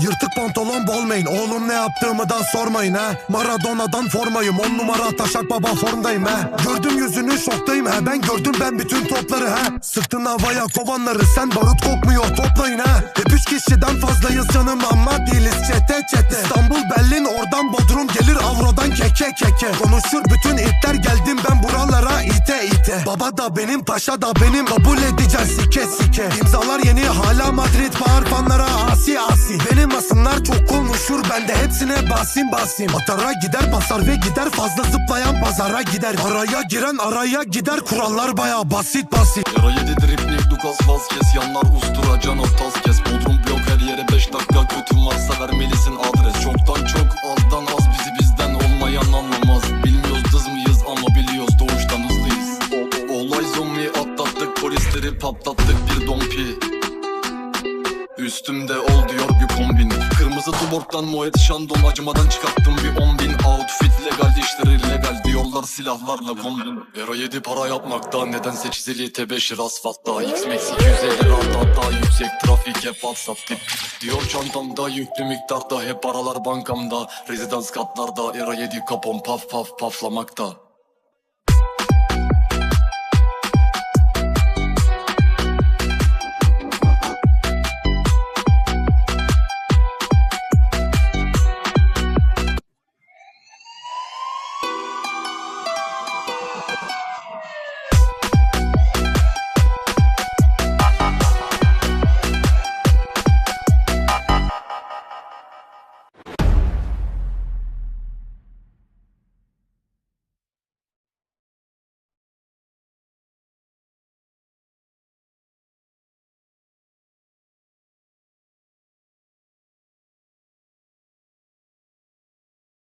Yırtık pantolon bolmayın. Oğlum ne yaptığımı da sormayın ha Maradona'dan formayım. On numara taşak baba formdayım ha Gördüm yüzünü şoktayım ha Ben gördüm ben bütün topları ha Sıktın havaya kovanları Sen barut kokmuyor. Toplayın ha Hep üç kişiden fazlayız canım ama değiliz. Çete çete. İstanbul Berlin oradan Bodrum gelir. Avrodan keke keke. Konuşur bütün itler geldim ben buralara ite ite. Baba da benim paşa da benim. Kabul edeceğiz sike sike Madrid bağır fanlara asi asi. Benim asımlar çok konuşur ben de hepsine basim basim. Atara gider basar ve gider fazla zıplayan pazara gider. Araya giren araya gider kurallar baya basit basit. Yara yedi dripnik Lucas Vazquez Yanlar ustura Canov Tazkes Bodrum blok her yere 5 dakika. Kötün varsa vermelisin adres. Çoktan çok azdan az. Bizi bizden olmayan anlamaz. Bilmiyoruz dız mıyız ama biliyoruz. Doğuştan hızlıyız. Olay zombi atlattık polisleri patlattık. Bir dompi Üstümde ol diyor bir kombin. Kırmızı tuborgdan Moet Chandon Acımadan çıkarttım bir on bin. Outfit legal işler illegal Diyorlar silahlarla kombin. Euro 7 para yapmakta Nedense çizili T5 asfaltta. X-Max 250 rahat hatta Yüksek trafik hep WhatsApp tip. Diyor çantamda yüklü miktarda Hep paralar bankamda. Rezidans katlarda Euro 7 kapon paf paf paflamakta